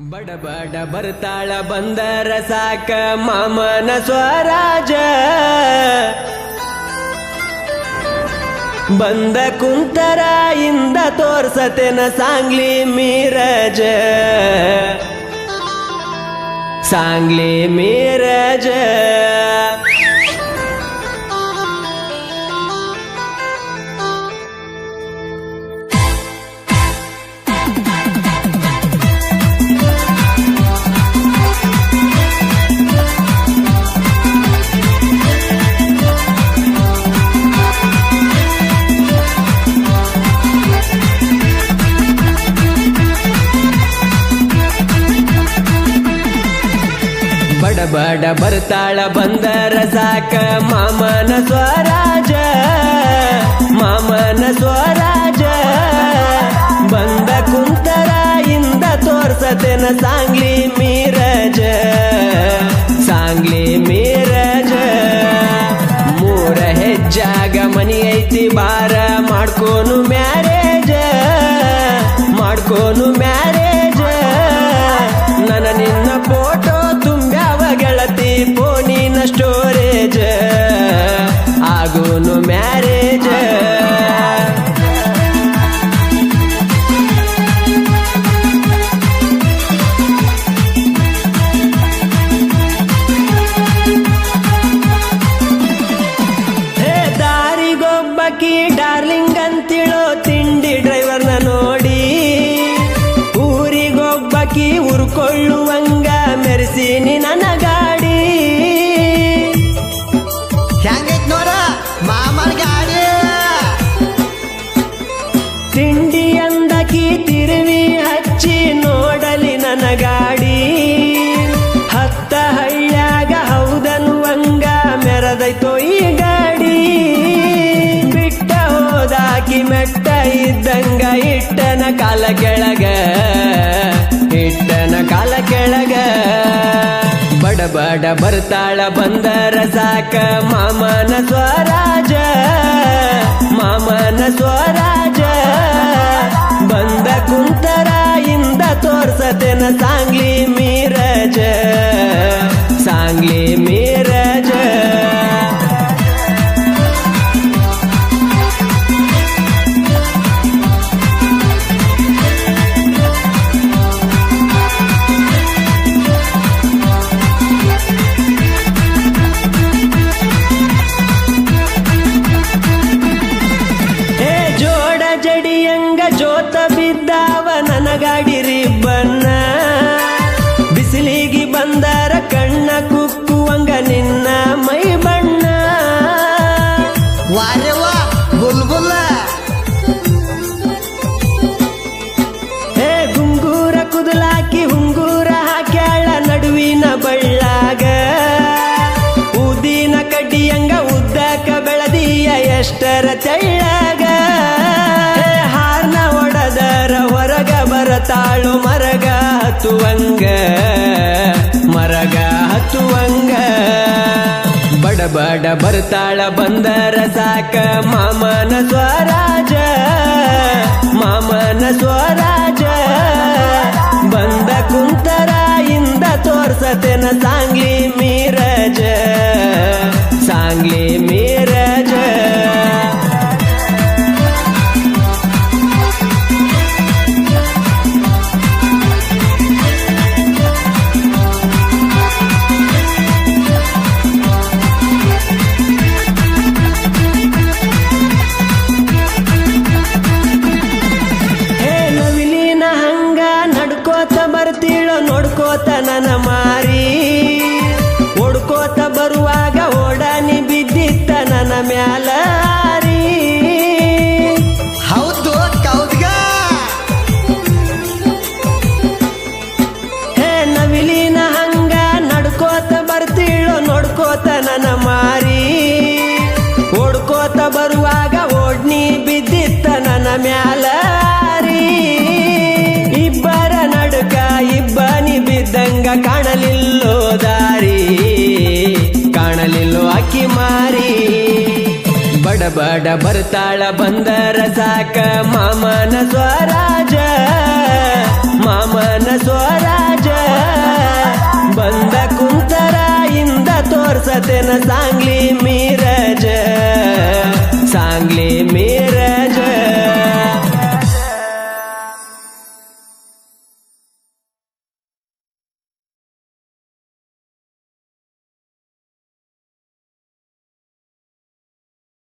ಬಡ ಬಡ ಬರ್ತಾಳ ಬಂದರ ಸಾಕ ಮಾಮನ ಸ್ವರಾಜ. ಬಂದ ಕುಂತರ ಇಂದ ತೋರ್ಸತೆನ ಸಾಂಗ್ಲಿ ಮೀರಜ. ಸಾಂಗ್ಲಿ ಮೀರಜ. ಬಡ ಬರ್ತಾಳ ಬಂದರ ಸಾಕ ಮಾಮನ ಸ್ವರಾಜ ಮಾಮನ ಸ್ವರಾಜ. ಬಂದ ಕುಂತರ ಇಂದ ತೋರ್ಸತೆನ ಸಾಂಗ್ಲಿ ಊರಿಗೊಬ್ಬಕಿ ಮೆರೆಸಿ ನಿನ್ನ ಗಾಡಿ. ಹೆಂಗೈತ್ ನೋಡ ಮಾಮರ ಗಾಡಿ. ತಿಂಡಿ ಅಂದಕಿ ತಿರುವಿ ಹಚ್ಚಿ ನೋಡಲಿ ನನ್ನ ಗಾಡಿ. ಹತ್ತ ಹೌದನು ಅಂಗ ಮೆರದೈತೋ ಈ ಗಾಡಿ. ಬಿಟ್ಟ ಹೋದಾಕಿ ಮೆಟ್ಟ ಇದ್ದಂಗ ಇಟ್ಟನ ಕಾಲ ಕೆಳಗ. ಬಡ ಬರ್ತಾಳ ಬಂದರ ಸಾಕ ಮಾಮನ ಸ್ವರಾಜ. ಮಾಮನ ಜಡಿಯಂಗ ಜೋತ ಬಿದ್ದಾವ ನನಗಾಡಿರಿ ಗಾಡಿ ರಿಬ್ಬನ್ನ ಬಿಸಿಲಿಗೆ ಬಂದಾರ ಕಣ್ಣ ಕುಕ್ಕುವಂಗ ನಿನ್ನ ಮೈ ಬಣ್ಣ. ವಾರೆವ್ವ ಬುಲ್ಬುಲ್ಲ ಹೇ ಗುಂಗೂರ ಕುದಲಾಕಿ ಉಂಗೂರ ಹಾಕ್ಯಾಳ ನಡುವಿನ ಬಳ್ಳಾಗ. ಉದಿನ ಕಡ್ಡಿಯಂಗ ಉದ್ದಕ ಬೆಳದಿಯ ಎಷ್ಟರ ತೆಳ್ಳಗ ಬರತಾಳು ಮರಗ ಹತ್ತುವಂಗ ಮರಗ ಹತ್ತುವಂಗ. ಬಡಬಡ ಬಡ ಬರ್ತಾಳ ಬಂದರ ಸಾಕ ಮಾಮನ ಸ್ವರಾಜ ಮಾಮನ ಸ್ವರಾಜ. ಬಂದ ಕುಂತರ ಇಂದ ತೋರ್ಸತೆನ ಸಾಂಗ್ಲಿ ನನ್ನ ಹೌದು ಕೌದ್ಗ ಹೇ, ನವಿಲಿನ ಹಂಗ ನಡ್ಕೋತ ಬರ್ತೀಳೋ, ನೋಡ್ಕೋತ ನನ್ನ ಮಾರಿ. ಓಡ್ಕೋತ ಬರುವಾಗ ಓಡ್ನಿ ಬಿದ್ದಿತ್ತ ನನ್ನ ಮ್ಯಾಲಾರಿ. ಇಬ್ಬರ ನಡುಕ ಇಬ್ಬನಿ ಬಿದ್ದಂಗ ಕಾಣಲಿಲ್ಲೋ ದಾರಿ. ಕಾಣಲಿಲ್ಲೋ ಅಕ್ಕಿ ಮಾರಿ. ಬಡ ಬರ್ತಾಳ ಬಂದರ ಸಾಕ ಮಾಮನ ಸ್ವರಾಜ ಮಾಮನ ಸ್ವರಾಜ. ಬಂದ ಕುಂತರಾಯಿಂದ ತೋರ್ಸತೆನ ಸಾಂಗ್ಲಿ